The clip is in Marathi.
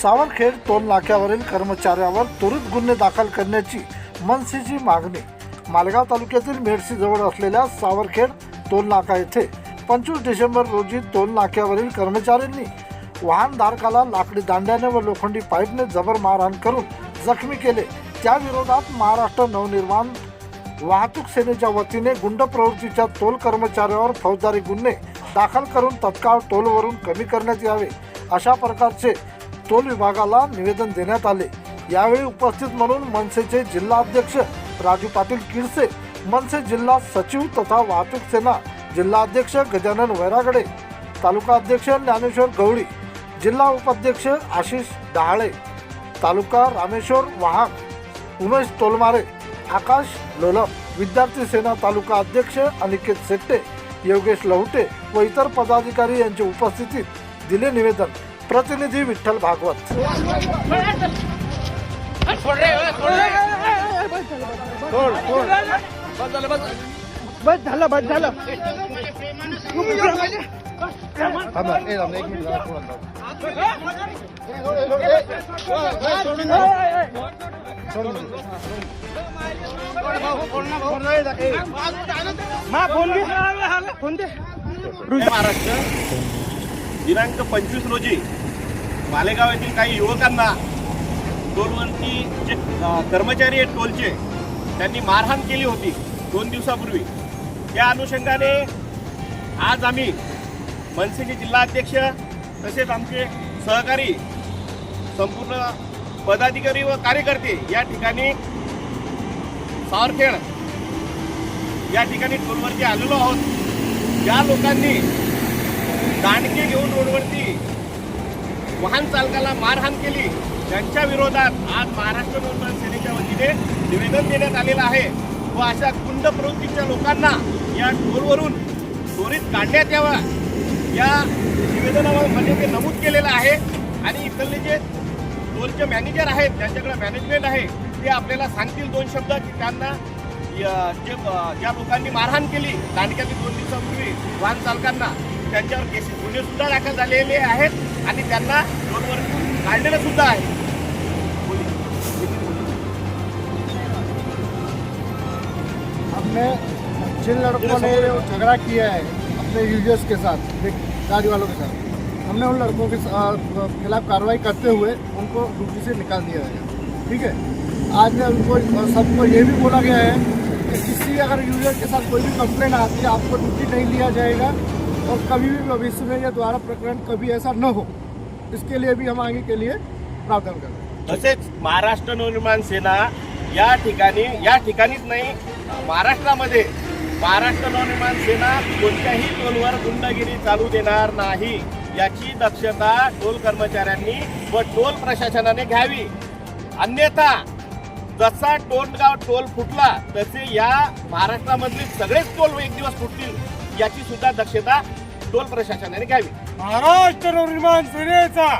सावरखेड टोल नाक्यावरील कर्मचाऱ्यावर त्वरित गुन्हे दाखल करण्याची मनसेची मागणी. मालेगाव तालुक्यातील मेडसीजवळ असलेल्या सावरखेड टोल नाका येथे पंचवीस डिसेंबर रोजी टोल नाक्यावरील कर्मचाऱ्यांनी वाहनधारकाला लाकडी दांड्याने व लोखंडी पाईपने जबर मारहाण करून जखमी केले. त्याविरोधात महाराष्ट्र नवनिर्माण वाहतूक सेनेच्या वतीने गुंड प्रवृत्तीच्या टोल कर्मचाऱ्यावर फौजदारी गुन्हे दाखल करून तत्काळ टोलवरून कमी करण्यात यावे अशा प्रकारचे टोल विभागाला निवेदन देण्यात आले. यावेळी उपस्थित म्हणून मनसेचे जिल्हा अध्यक्ष राजू पाटील किरसे मनसे जिल्हा सचिव तथा वाहतूक सेना जिल्हा अध्यक्ष गजानन वैरागडे तालुका अध्यक्ष ज्ञानेश्वर गवळी जिल्हा उपाध्यक्ष आशिष डहाळे तालुका रामेश्वर वाहक उमेश तोलमारे आकाश लोलम विद्यार्थी सेना तालुका अध्यक्ष अनिकेत सेट्टे योगेश लहुटे व इतर पदाधिकारी यांच्या उपस्थितीत दिले निवेदन. प्रतिनिधी विठ्ठल भागवत बस झालं बस झालं फोन दे महाराष्ट्र दिनांक पंचवीस रोजी मालेगाव येथील काही युवकांना टोलवरती जे कर्मचारी आहेत टोलचे त्यांनी मारहाण केली होती दोन दिवसापूर्वी. त्या अनुषंगाने आज आम्ही मनसेचे जिल्हाध्यक्ष तसेच आमचे सहकारी संपूर्ण पदाधिकारी व कार्यकर्ते या ठिकाणी सावरखेड या ठिकाणी टोलवरती आलेलो आहोत. ज्या लोकांनी दांडके घेऊन रोडवरती वाहन चालकाला मारहाण केली. त्यांच्या विरोधात आज महाराष्ट्र नौदल सेनेच्या वतीने निवेदन देण्यात आलेलं आहे. व अशा कुंड प्रवृत्तीच्या लोकांना या टोलवरून त्वरित काढण्यात यावा. या निवेदनामध्ये म्हणजे ते नमूद केलेलं आहे. आणि इथले जे टोलचे मॅनेजर आहेत ज्यांच्याकडे मॅनेजमेंट आहे ते आपल्याला सांगतील दोन शब्द की त्यांना जे ज्या लोकांनी मारहाण केली दांडक्यातील दोन दिवसापूर्वी वाहन चालकांना. केसेस हमने जिन लड़कों ने झगड़ा किया है अपने यूज़र्स के साथ गाड़ी वालों के साथ, हमने उन लड़कों के खिलाफ कार्रवाई करते हुए उनको ड्यूटी से निकाल दिया है। ठीक है? आज में उनको सबको ये भी बोला गया है कि किसी अगर यूज़र के साथ कोई भी कंप्लेंट आती है, आपको ड्यूटी नहीं लिया जाएगा। और कभी भी भविष्य में यह द्वारा प्रकरण कभी ऐसा न हो इसके लिए भी हम आगे के लिए प्रावधान कर तसेच महाराष्ट्र नवनिर्माण सेना या ठिकाणी या ठिकाणीच नाही महाराष्ट्रामध्ये महाराष्ट्र नवनिर्माण सेना कोणत्याही टोलवर गुंडगिरी चालू देणार नाही याची दक्षता टोल कर्मचाऱ्यांनी व टोल प्रशासनाने घ्यावी. अन्यथा जसा टोंडगाव टोल फुटला तसे या महाराष्ट्रामधले सगळेच टोल एक दिवस फुटतील. याची सुद्धा दक्षता टोल प्रशासनाने घ्यावी. महाराष्ट्र निर्माण सेनेचा